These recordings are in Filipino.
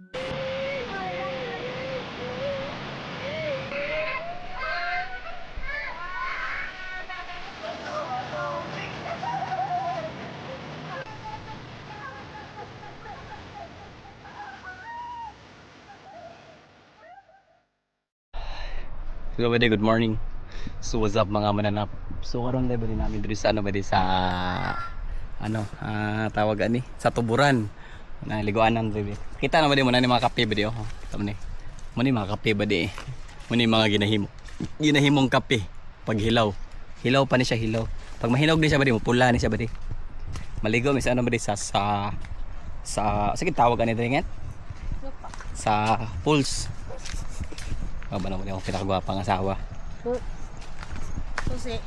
So, good morning. So, what's up mga mananap? So, karon din namin dito sa ano di sa ano, ah, tawag ani sa tuburan. Na liguanan baby. Kita na ba di mo na ni mga kape ba di oh. Kita mo ni. Mo ni mga kape ba di. Mo ni mga ginahimo. Ginahimong kape pag hilaw. Hilaw pa ni siya hilaw. Pag mahinog di siya ba di mo pula ni siya ba di. Maligo mi sa ano ba di sa sa sa sige tawag ani diri Sa pools. Oh, ba naman yung pinakagwapang asawa. Susi.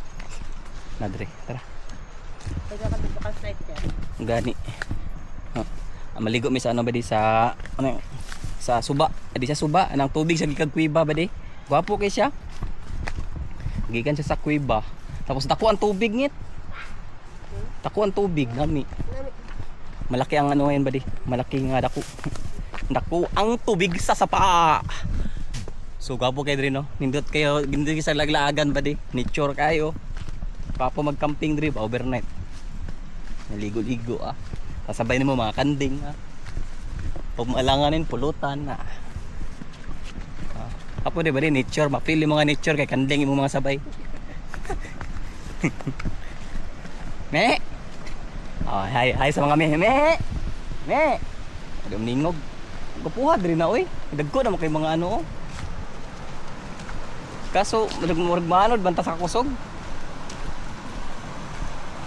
Nadre, tara. Pagka ka flight dyan. Ang Gani. Maligo mi sa ano ba di sa ano sa suba. Adi sa suba anang tubig sa gikag kuiba ba di? Gwapo kay siya. Gikan siya sa kuiba. Tapos dako ang tubig ngit. Dako ang tubig nami. Malaki ang ano yan ba di? Malaki nga dako. dako ang tubig sa sapa. So gwapo kayo diri no. Nindot kayo gindi sa laglaagan ba di? Nature kayo. Papo mag-camping diri overnight. Naligo-ligo ah. Kasabay mo mga kanding ah. Pumalanganin pulutan na. Ah. Apo di ba di nature, mapil yung mga nature kay kanding yung mga sabay. me. Oh, hi, hi sa mga me. Me. Me. Ada ningog. Kapuha diri na oy. Dagko na kay mga ano oh. Kaso, murag manod banta sa kusog.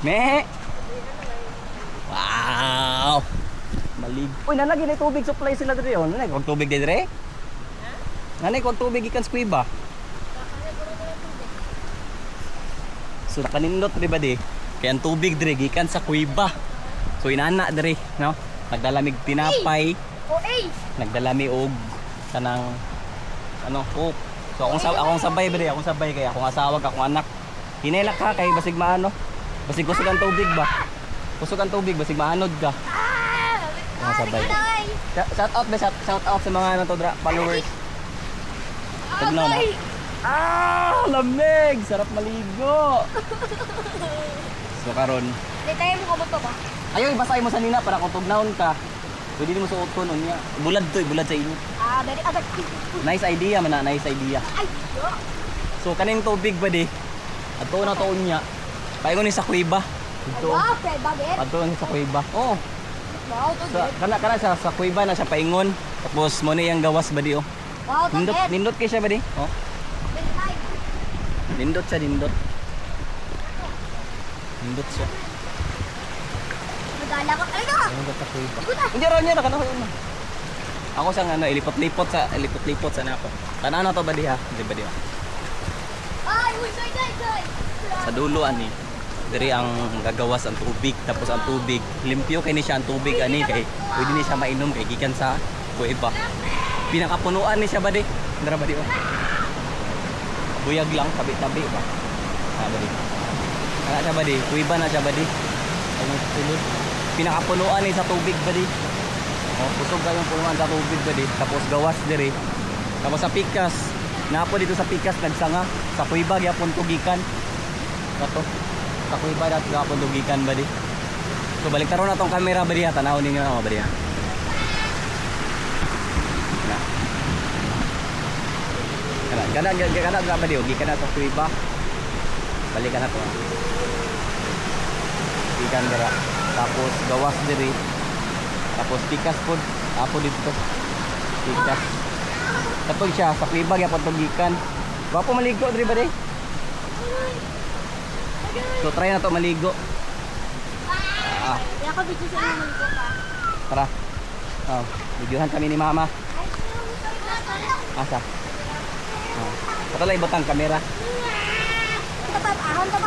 Me. Wow! Malig. Uy, nanagi na tubig supply sila diri oh. Nanay kung tubig diri. Nanay kung tubig ikan sa kuiba. So nakanindot diri ba di? Kaya ang tubig diri gikan sa kuiba. So inana diri, no? Nagdalamig tinapay, O, eh! nagdalami og kanang ano, coke. So akong sa akong sabay ba di? Akong sabay kay akong asawa ka, akong anak. Hinelak ka kay basig maano. Basig kusog ang tubig ba? Kusog ang tubig basig maanod ka. Sabay. Shout out ba shout, out sa mga ano to dra, followers. Tugnaw na. Ah, lamig! Sarap maligo. So karon, Hindi tayo mo kabuto ba? ayaw ibasay mo sa nina para kung tugnawon ka. Pwede mo suoton unya. Bulad to, eh, bulad sa inyo. Ah, dari agad. Nice idea man na, nice idea. Ay! So kaning tubig ba di? Ato na to unya. Paingon ni sa kuiba. Dito. Wow, Fred, bagit. Ato ni sa kuiba. Oh, Wow, to sa kana kana sa sa kuiba na siya paingon. Tapos mo ni ang gawas ba di oh. Wow, to Nindot nindot kay siya ba di? Oh, nindot siya nindot. Nindot siya. Magala ka. Ay, no! Nindot sa kuiba. Hindi raw niya na kana na. Ako sang ano ilipot-lipot sa ilipot-lipot sa nako. Kana na to ba di ha? Di ba di? Ay, uy, soy, soy, soy! sa dulo ani diri ang gagawas ang tubig tapos ang tubig limpyo kay ni siya ang tubig ani kay pwede ni siya mainom kay gikan sa kuweba. Pinakapunuan ni siya ba di dara ba di buyag lang tabi-tabi ba? Ba di ana siya ba di kuweba na siya ba di pinakapunuan ni sa tubig ba di oh kusog kayong punuan sa tubig ba di tapos gawas diri. Tapos sa pikas. Napo dito sa pikas nagsanga. Sa kuweba gyapon tugikan Kato. Sa kuiba dat gapon tugikan ba di. So balik taro na tong camera ba di ha tanaw ninyo na ba di ha. Na. Kana kana kana kana ba di gikan na sa kuiba. Balik ka na to. Gikan dira. Tapos gawas diri. Tapos pikas pod. Apo dito. Pikas. Katong siya sa kuiba gyapon tugikan. Wapo maligo diri ba di? So try na to maligo. Ah, Kaya ka video sa inyo maligo ka. tara. Oh, videohan kami ni Mama. Asa? Oh. Patulay ibot ang kamera. Pa, ahon ka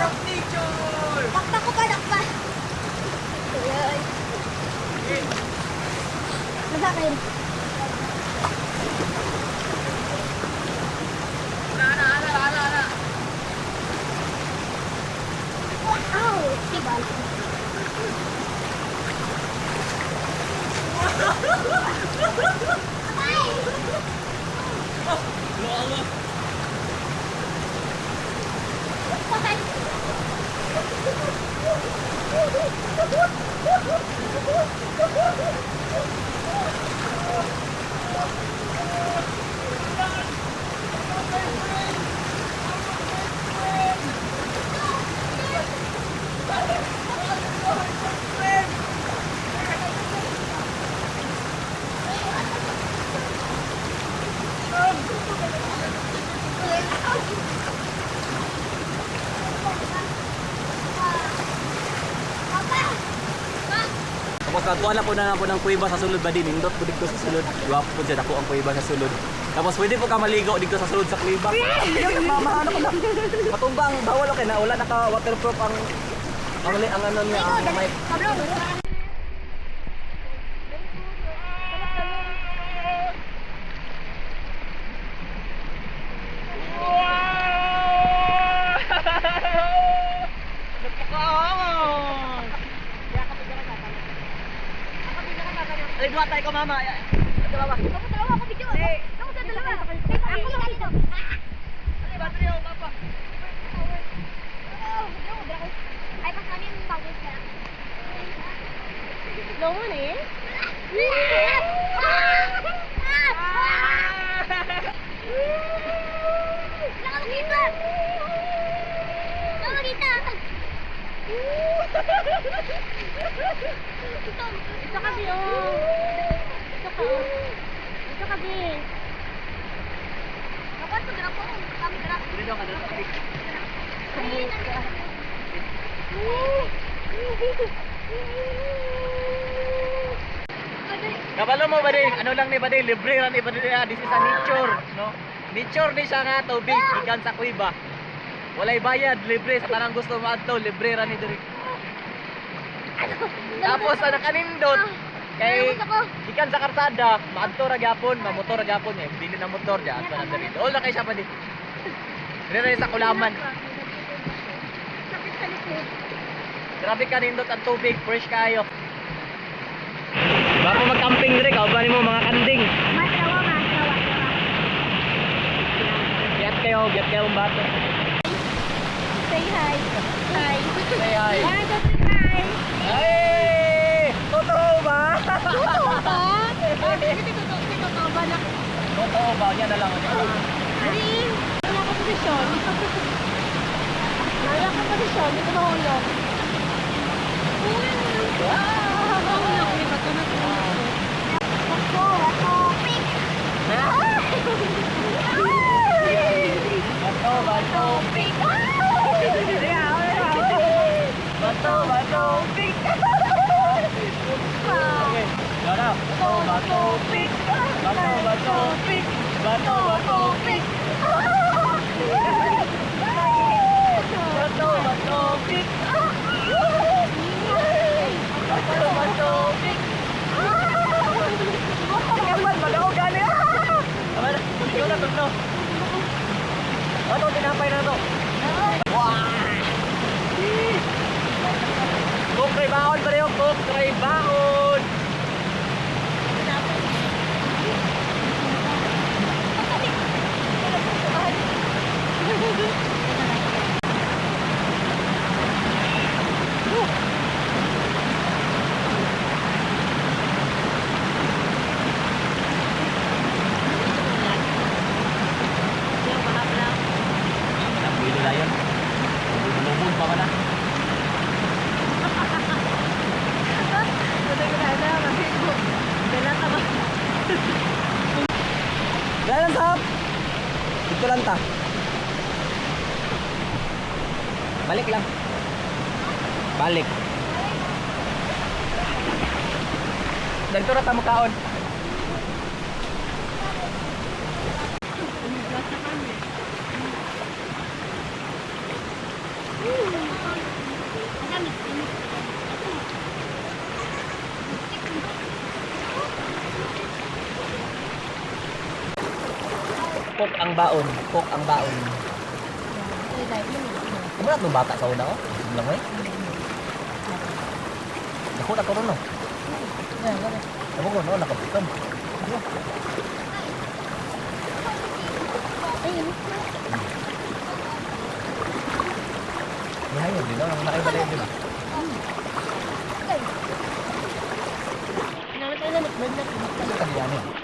Of nature! Dakpa ko pa, dakpa. Masakin. Ana, ana, ana, ana, ana. Ow! Tibal. Ay! Lolo. Tapos katuan po na po ng kuiba sa sulod ba din. Indot po dito sa sulod. Gwapo po siya. Dako ang kuiba sa sulod. Tapos pwede po ka maligo dito sa sulod sa kuiba. Yung mama, ano ko na. Matumbang, bawal okay na. Wala naka waterproof ang ang, ang ano niya, ang mic. Dua tayo ko mama. Mama. Kamu tahu aku video. Kamu tahu dulu. Aku kali itu. Ay, battery ako, papa. Ay, pas kami yung bagus ka. Longo na eh. Nakakita! Ito kasi oh. Ito ka oh. Ito kasi. Dapat sa grabo. Kami grabo. Dito ka dito. Ay, nandito. Kabalo mo ba din? Ano lang ni ba din? Libre lang ni ba din? Ah, This is a nature, no? Nature ni siya nga tubig, ikan sa kuiba. Walay bayad, libre sa tanang gusto mo adto, libre ra ni diri. Tapos sa nakanindot kay Nalabas ako. ikan sa karsada, maadto ra gyapon, mamotor ra gyapon eh. Bili na motor diyan sa diri. All na kay siya pa di. Dire sa kulaman. Sakit sa likod. Grabe ka nindot ang tubig, fresh kayo. Ba mo mag-camping dire ka, ba mo mga kanding. Masawa, masawa. Giyat kayo, giyat kayo ang bato. Say hi. Hi. Say hi. Two, three, hi. Ay! Totoo ba? Totoo ba? Ah, hindi totoo. Hindi totoo ba na? Totoo ba? Yan na lang. Ari, wala ka posisyon. Wala ka posisyon. Hindi ko mahulog. May bato. Bato, bato. Bato, bato, bato, bato, pink. Okay. Yan na. Bato, bato, pink. Bato, bato, pink. Bato, bato, pink. Bato, bato, pink. Bato, bato, pink. Kapan, malaw gani. Tama na. Ikaw na, Tugno. Ano, tinapay na to. Wow! Cook kay baon pa rin yung cook kay baon. Napili na yun. Lumubog pa man Dalan sahab. Dito lang ta. Balik lang. Balik. Dito ra ta mo kaon. Cook ang baon. Cook ang baon. Kumara nung bata sa una ko. Ano lang eh. Ako na ko ron no. Ako ko no, nakabukan. Yahay yun, di no? Ang nakaibalay yun, di ba? Ano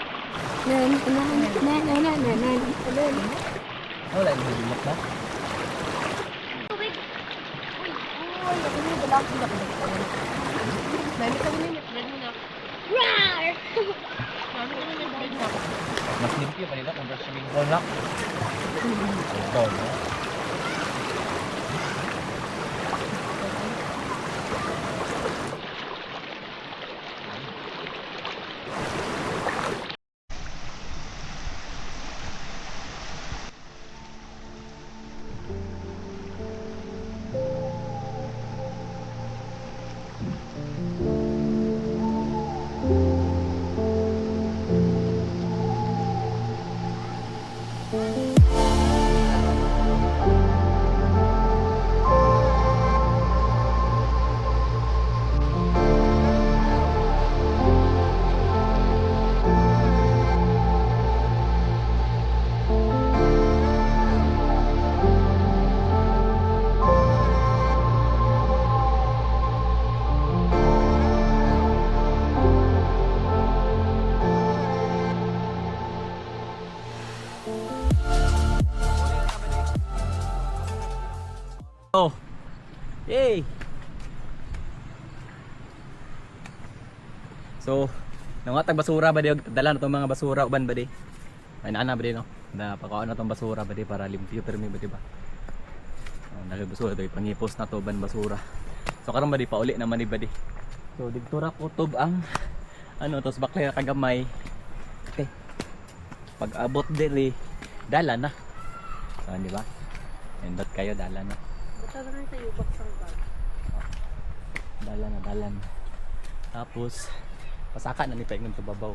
kanila niya? Wala yung himok na. Mas limpyo pa nila kung sa swimming na. Ito, no? Yay! So, nangatag basura ba di dala na tong mga basura uban ba di? Ay naana ba di no? Na pakaon na tong basura ba di para limpyo pero may ba di ba? Oh, Nagay basura to pangipos na to ban basura. So karon ba di pauli naman ni ba di? So digtura ko tub ang ano tos baklay ka gamay. Okay. Pag abot dili dala na. So di ba? Endot kayo dala na. Na rin sa'yo, baksang. Dala na, dala na. Tapos, pasaka na ni Peng ng babaw.